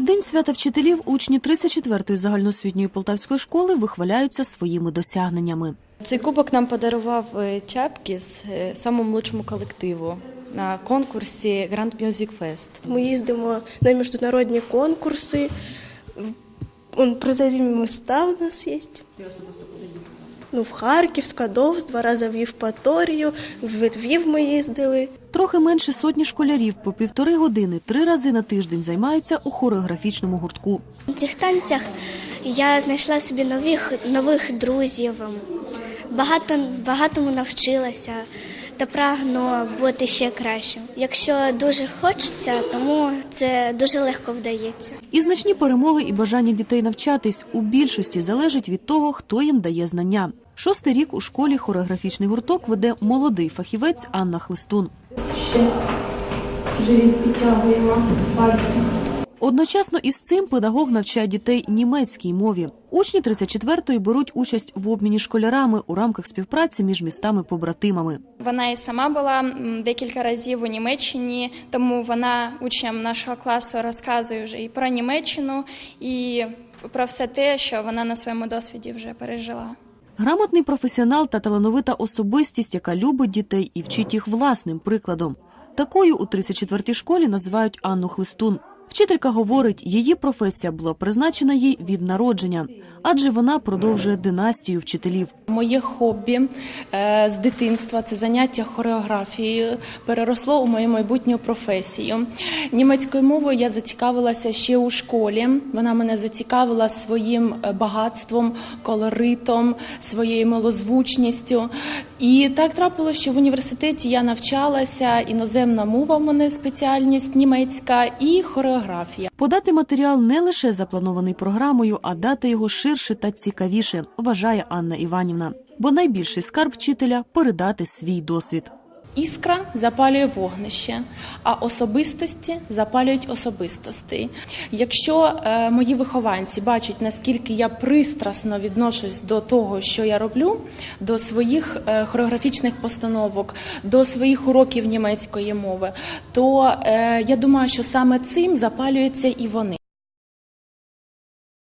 день свята вчителів учні 34-ї загальноосвітньої полтавської школи вихваляються своїми досягненнями. Цей кубок нам подарував е, Чапкіс, е, самому лучшому колективу на конкурсі Grand Music Fest. Ми їздимо на міжнародні конкурси. Он, призові міста у нас є. Ну, в Харків, Скадовс, два рази в Євпаторію, в Львів ми їздили. Трохи менше сотні школярів по півтори години три рази на тиждень займаються у хореографічному гуртку. У цих танцях я знайшла собі нових, нових друзів, багато, багатому навчилася та прагну бути ще кращим. Якщо дуже хочеться, тому це дуже легко вдається. І значні перемоги і бажання дітей навчатись у більшості залежить від того, хто їм дає знання. Шостий рік у школі хореографічний гурток веде молодий фахівець Анна Хлистун. Ще живіт підтягуємо пальці. Одночасно із цим педагог навчає дітей німецькій мові. Учні 34-ї беруть участь в обміні школярами у рамках співпраці між містами-побратимами. Вона і сама була декілька разів у Німеччині, тому вона учням нашого класу розказує вже і про Німеччину, і про все те, що вона на своєму досвіді вже пережила. Грамотний професіонал та талановита особистість, яка любить дітей і вчить їх власним прикладом. Такою у 34-й школі називають Анну Хлистун. Вчителька говорить, її професія була призначена їй від народження, адже вона продовжує династію вчителів. Моє хобі е, з дитинства це заняття хореографією переросло у мою майбутню професію. Німецькою мовою я зацікавилася ще у школі. Вона мене зацікавила своїм е, багатством, колоритом, своєю милозвучністю. І так трапилося, що в університеті я навчалася іноземна мова, в мене спеціальність німецька і хореографія. Подати матеріал не лише запланований програмою, а дати його ширше та цікавіше, вважає Анна Іванівна. Бо найбільший скарб вчителя передати свій досвід. Іскра запалює вогнище, а особистості запалюють особистостей. Якщо е, мої вихованці бачать, наскільки я пристрасно відношусь до того, що я роблю, до своїх е, хореографічних постановок, до своїх уроків німецької мови, то е, я думаю, що саме цим запалюються і вони.